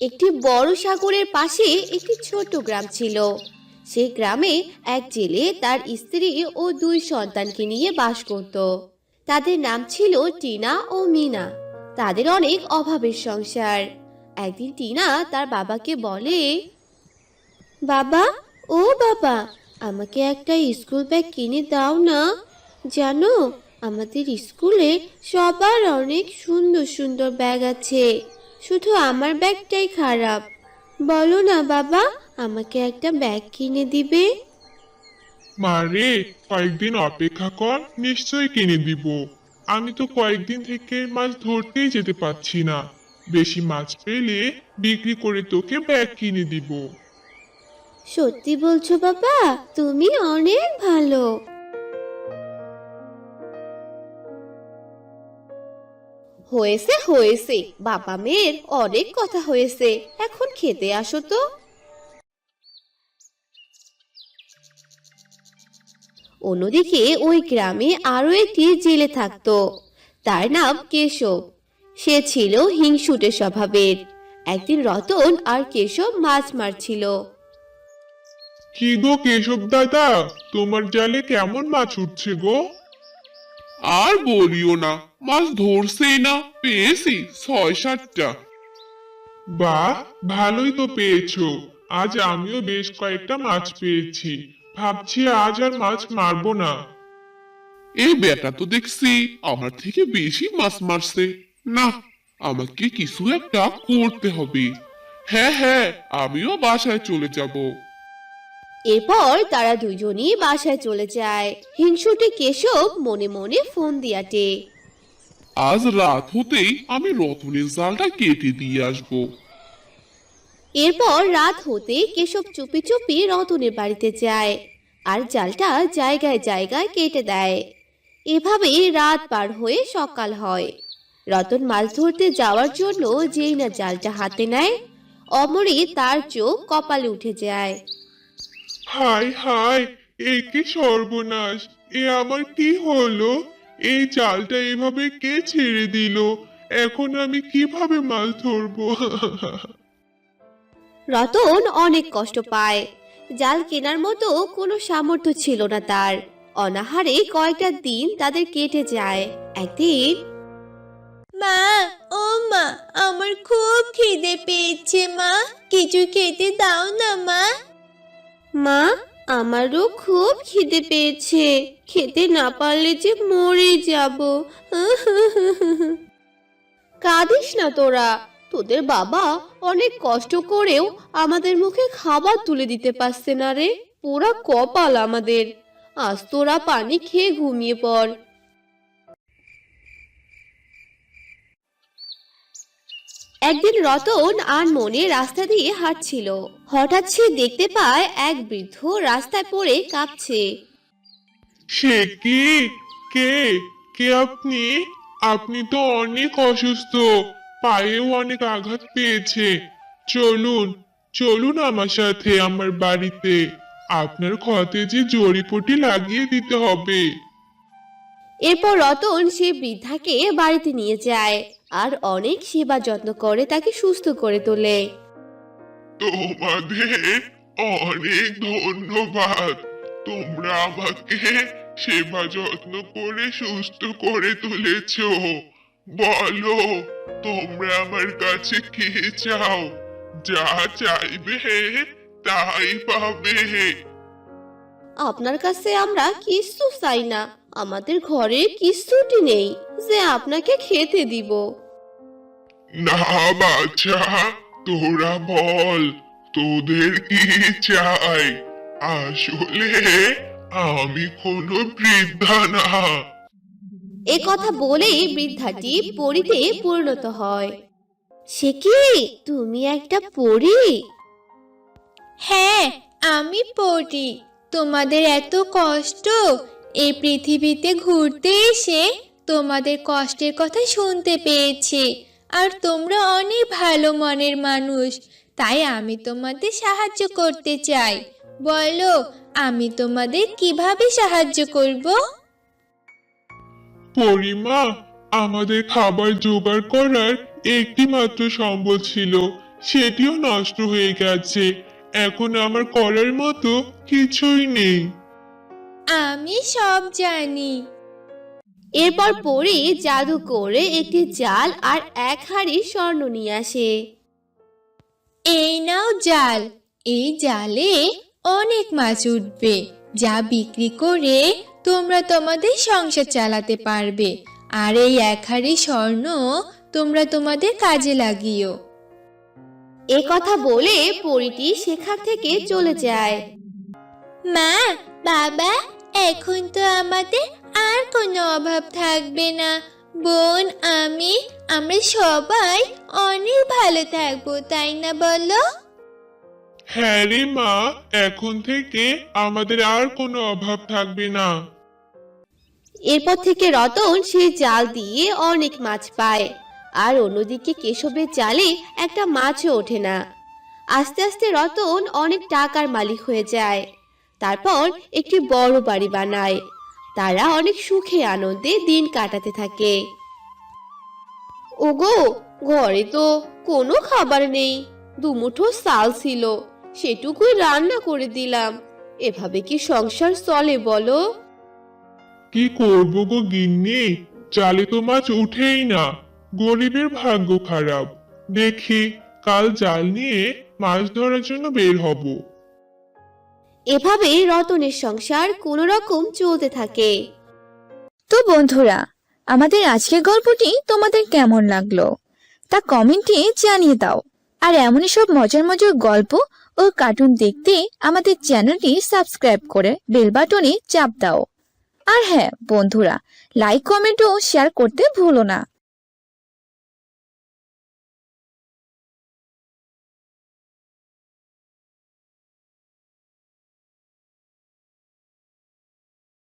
একটি বড় সাগরের পাশে একটি ছোট গ্রাম ছিল। সেই গ্রামে এক জেলে তার স্ত্রী ও দুই সন্তানকে নিয়ে বাস করত। তাদের নাম ছিল টিনা ও মিনা। তাদের অনেক অভাবের সংসার। একদিন টিনা তার বাবাকে বলে, বাবা, ও বাবা, আমাকে একটা স্কুল ব্যাগ কিনে দাও না। জানো, আমাদের স্কুলে সবার অনেক সুন্দর সুন্দর ব্যাগ আছে। শুধু আমার ব্যাগটাই খারাপ। বলো না বাবা আমাকে একটা ব্যাগ কিনে দিবে? মারে কয়েকদিন অপেক্ষা কর নিশ্চয়ই কিনে দিব। আমি তো কয়েকদিন থেকে মাছ ধরতেই যেতে পারছি না। বেশি মাছ পেলে বিক্রি করে তোকে ব্যাগ কিনে দিব। সত্যি বলছো বাবা তুমি অনেক ভালো। হয়েছে হয়েছে। বাবা মেয়ের অনেক কথা হয়েছে। এখন খেতে আসো তো। অন্যদিকে ওই গ্রামে আরও একটি জেলে থাকতো। তার নাম কেশব। সে ছিল হিংসুটে স্বভাবের। একদিন রতন আর কেশব মাছ মারছিল। কি গো কেশব দাদা? তোমার জালে কেমন মাছ উঠছে গো? আর বলিও না, মাছ ধরছেই না, পেয়েছি ছয় সাতটা। বাহ, ভালোই তো পেয়েছ। আজ আমিও বেশ কয়েকটা মাছ পেয়েছি। ভাবছি আজ আর মাছ মারবো না। এই বেটা তো দেখছি আমার থেকে বেশি মাছ মারছে। না, আমাকে কিছু একটা করতে হবে। হ্যাঁ হ্যাঁ আমিও বাসায় চলে যাব। এরপর তারা দুজনই বাসায় চলে যায়। হিংসুটে কেশব মনে মনে ফোন দিয়াটে। আজ রাত হতেই আমি রতনের জালটা কেটে দিয়ে আসব। এরপর রাত হতে কেশব চুপি চুপি রতনের বাড়িতে যায় আর জালটা জায়গায় জায়গায় কেটে দেয়। এভাবে রাত পার হয়ে সকাল হয়। রতন মাছ ধরতে যাওয়ার জন্য যেই না জালটা হাতে নেয় অমরে তার চোখ কপালে উঠে যায়। হাই হাই এ কি সর্বনাশ এ আমার কি হলো? এই জালটা এভাবে কে ছেড়ে দিল? এখন আমি কীভাবে মাছ ধরবো? রতন অনেক কষ্ট পায়। জাল কেনার মতো কোনো সামর্থ্য ছিল না তার। অনাহারে কয়েকটা দিন তাদের কেটে যায়। একদিন মা ও মা আমার খুব খিদে পেয়েছে মা। কিছু খেতে দাও না মা। মা, আমারও খুব খিদে পেয়েছে। খেতে না পারলে যে মরে যাব। কাঁদিস না তোরা। তোদের বাবা অনেক কষ্ট করেও আমাদের মুখে খাবার তুলে দিতে পারছে না রে। পোড়া কপাল আমাদের। আজ তোরা পানি খেয়ে ঘুমিয়ে পড়। একদিন রতন আর মনে রাস্তা দিয়ে হাঁটছিল। হঠাৎ সে দেখতে পায় এক বৃদ্ধ রাস্তায় পড়ে কাঁপছে। সে কি? কে? কে আপনি? আপনি তো অনেক অসুস্থ। পায়েও অনেক আঘাত পেয়েছে। চলুন চলুন আমার সাথে আমার বাড়িতে। আপনার ক্ষতে যে জড়িপটি লাগিয়ে দিতে হবে। এরপর রতন সে বৃদ্ধাকে বাড়িতে নিয়ে যায়। আর অনেক সেবা যত্ন করে তাকে সুস্থ করে তোলে। তোমাদের অনেক ধন্যবাদ। তোমরা আমাকে সেবা যত্ন করে সুস্থ করে তুলেছ। বলো তোমরা আমার কাছে কি চাও? যা চাইবে তাই পাবে। আপনার কাছে আমরা কিছু চাই না। আমাদের ঘরে কিচ্ছুটি নেই যে আপনাকে খেতে দিব। না বাচ্চা তোরা বল তোদের কি চাই? আসলে আমি কোনো বৃদ্ধা না। এ কথা বলেই বৃদ্ধাটি পরিতে পরিণত হয়। সে কি? তুমি একটা পরী? হ্যাঁ আমি পড়ি তোমাদের এত কষ্ট এই পৃথিবীতে ঘুরতে এসে তোমাদের কষ্টের কথা শুনতে পেয়েছি। আর তোমরা অনেক ভালো মনের মানুষ, তাই আমি তোমাদের সাহায্য করতে চাই। বলো, আমি তোমাদের কীভাবে সাহায্য করব? পরিমা, আমাদের খাবার জোগাড় করার একটি মাত্র সম্বল ছিল, সেটিও নষ্ট হয়ে গেছে। এখন আমার করার মতো কিছুই নেই। আমি সব জানি। এরপর পরি জাদু করে একটি জাল আর এক হাড়ি স্বর্ণ নিয়ে আসে। এই নাও জাল। এই জালে অনেক মাছ উঠবে, যা বিক্রি করে তোমরা তোমাদের সংসার চালাতে পারবে। আর এই এক হাড়ি স্বর্ণ তোমরা তোমাদের কাজে লাগিও। এ কথা বলে পরিটি সেখান থেকে চলে যায়। মা, বাবা এখন তো আমাদের আর কোনো অভাব থাকবে না। বোন আমি আমরা সবাই অনেক ভালো থাকব তাই না বলো? হ্যাঁ রে মা এখন থেকে আমাদের আর কোনো অভাব থাকবে না। এরপর থেকে রতন সেই জাল দিয়ে অনেক মাছ পায়। আর অন্যদিকে কেশবের জালে একটা মাছও ওঠে না। আস্তে আস্তে রতন অনেক টাকার মালিক হয়ে যায়। তারপর একটি বড় বাড়ি বানায়। তারা অনেক সুখে আনন্দে দিন কাটাতে থাকে। ওগো, ঘরে তো কোনো খাবার নেই। দুমুঠো সাল ছিল, সেটুকুই রান্না করে দিলাম। এভাবে কি সংসার চলে বলো? কি করব গো গিন্নি? চালে তো মাছ উঠেই না। গরিবের ভাগ্য খারাপ। দেখি, কাল জাল নিয়ে মাছ ধরার জন্য বের হব। এভাবে রতনের সংসার কোনো রকম চলতে থাকে। তো বন্ধুরা, আমাদের আজকের গল্পটি তোমাদের কেমন লাগল? তা কমেন্টে জানিয়ে দাও। আর এমনই সব মজার মজার গল্প ও কার্টুন দেখতে আমাদের চ্যানেলটি সাবস্ক্রাইব করে বেল বাটনে চাপ দাও। আর হ্যাঁ বন্ধুরা, লাইক, কমেন্ট ও শেয়ার করতে ভুলো না।